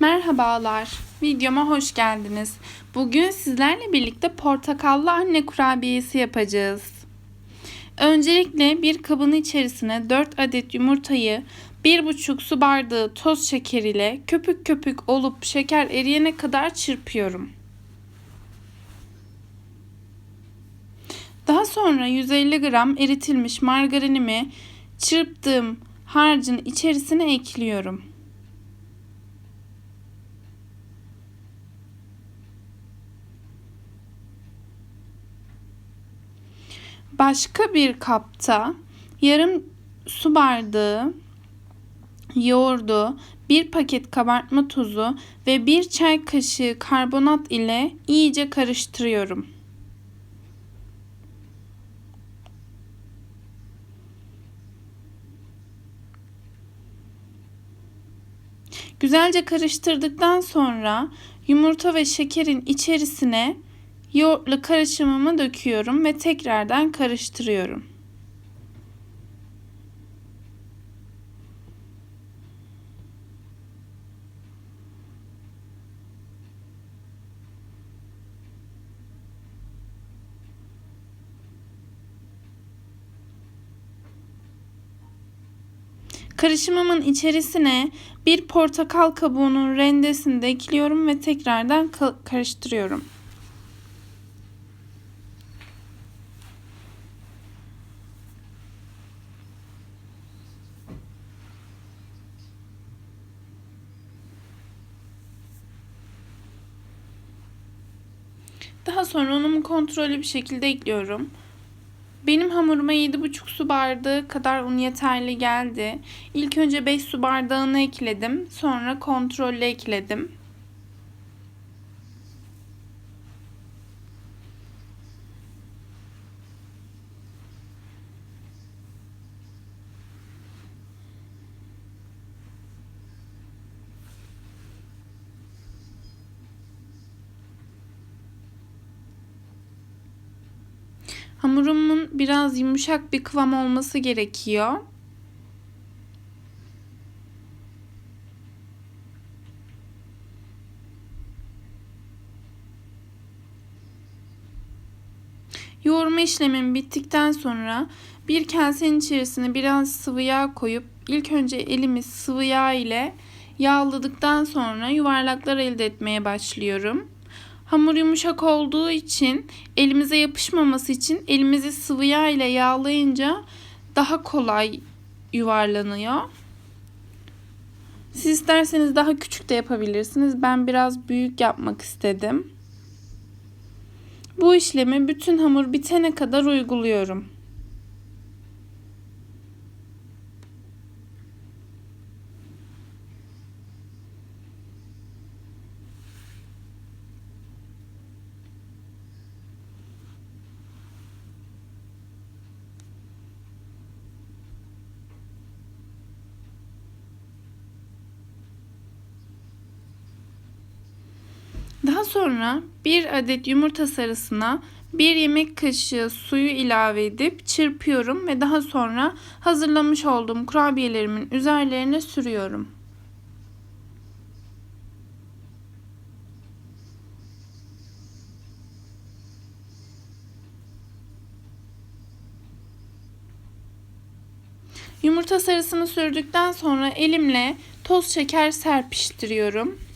Merhabalar, videoma hoş geldiniz. Bugün sizlerle birlikte portakallı anne kurabiyesi yapacağız. Öncelikle bir kabın içerisine 4 adet yumurtayı 1,5 su bardağı toz şeker ile köpük köpük olup şeker eriyene kadar çırpıyorum. Daha sonra 150 gram eritilmiş margarinimi çırptığım harcın içerisine ekliyorum. Başka bir kapta yarım su bardağı yoğurdu, bir paket kabartma tozu ve bir çay kaşığı karbonat ile iyice karıştırıyorum. Güzelce karıştırdıktan sonra yumurta ve şekerin içerisine yoğurtlu karışımımı döküyorum ve tekrardan karıştırıyorum. Karışımımın içerisine bir portakal kabuğunun rendesini de ekliyorum ve tekrardan karıştırıyorum. Daha sonra unumu kontrollü bir şekilde ekliyorum. Benim hamuruma 7,5 su bardağı kadar un yeterli geldi. İlk önce 5 su bardağını ekledim. Sonra kontrollü ekledim. Hamurumun biraz yumuşak bir kıvam olması gerekiyor. Yoğurma işlemim bittikten sonra bir kasenin içerisine biraz sıvı yağ koyup ilk önce elimi sıvı yağ ile yağladıktan sonra yuvarlaklar elde etmeye başlıyorum. Hamur yumuşak olduğu için elimize yapışmaması için elimizi sıvı yağ ile yağlayınca daha kolay yuvarlanıyor. Siz isterseniz daha küçük de yapabilirsiniz. Ben biraz büyük yapmak istedim. Bu işlemi bütün hamur bitene kadar uyguluyorum. Daha sonra bir adet yumurta sarısına bir yemek kaşığı suyu ilave edip çırpıyorum ve daha sonra hazırlamış olduğum kurabiyelerimin üzerlerine sürüyorum. Yumurta sarısını sürdükten sonra elimle toz şeker serpiştiriyorum.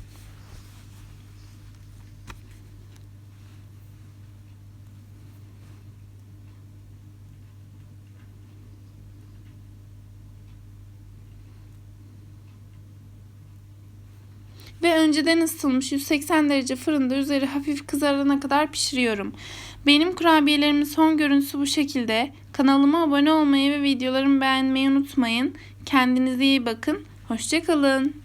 Ve önceden ısıtılmış 180 derece fırında üzeri hafif kızarana kadar pişiriyorum. Benim kurabiyelerimin son görüntüsü bu şekilde. Kanalıma abone olmayı ve videolarımı beğenmeyi unutmayın. Kendinize iyi bakın. Hoşçakalın.